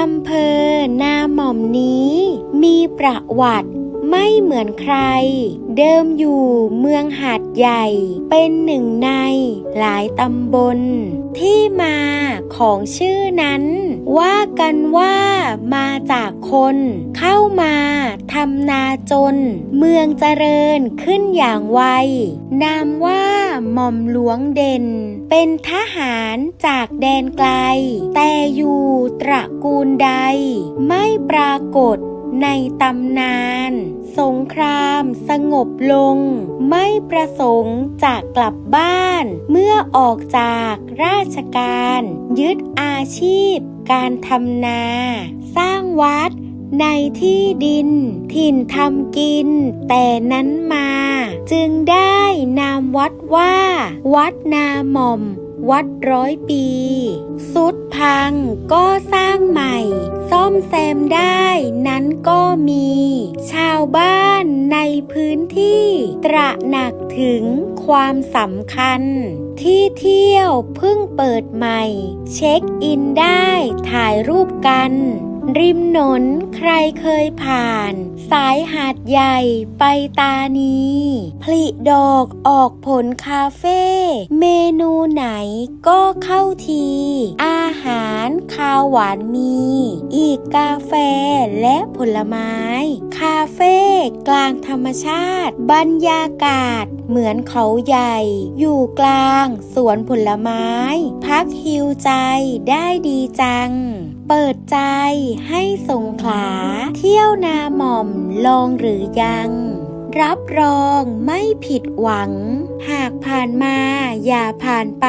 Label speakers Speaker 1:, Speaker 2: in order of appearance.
Speaker 1: อำเภอนาหม่อมนี้ มีประวัติไม่เหมือนใคร เดิมอยู่เมืองหาดใหญ่ เป็นหนึ่งในหลายตำบล ที่มาของชื่อนั้น ว่ากันว่ามาจากคนเข้ามาทำนาจน เมืองเจริญขึ้นอย่างไวนามว่า หม่อมหลวงเด่น เป็นทหารจากแดนไกล แต่อยู่ตระกูลใด ไม่ปรากฏในตำนาน สงครามสงบลง ไม่ประสงค์จากกลับบ้าน เมื่อออกจากราชการ ยึดอาชีพการทำนา สร้างวัด ในที่ดิน ถิ่นทำกิน แต่นั้นมา จึงได้นามวัดว่า วัดนาหม่อม วัดร้อยปี สุดพังก็สร้างใหม่ ซ่อมแซมได้นั้นก็มี ชาวบ้านในพื้นที่ ตระหนักถึงความสำคัญ ที่เที่ยวเพิ่งเปิดใหม่ เช็คอินได้ถ่ายรูปกัน ริมหนนใครเคยผ่าน สายหาดใหญ่ไปตานีผลิดอกออกผลคาเฟ่ เมนูไหนก็เข้าที อาหารคาวหวานมี อีกกาแฟและผลไม้ คาเฟ่ กลางธรรมชาติ บรรยากาศ เหมือนเขาใหญ่ อยู่กลางสวนผลไม้ พักฮิวใจได้ดีจัง เปิดใจให้สงขลา เที่ยวนาหม่อมลองหรือยังรับรองไม่ผิดหวัง หากผ่านมาอย่าผ่านไป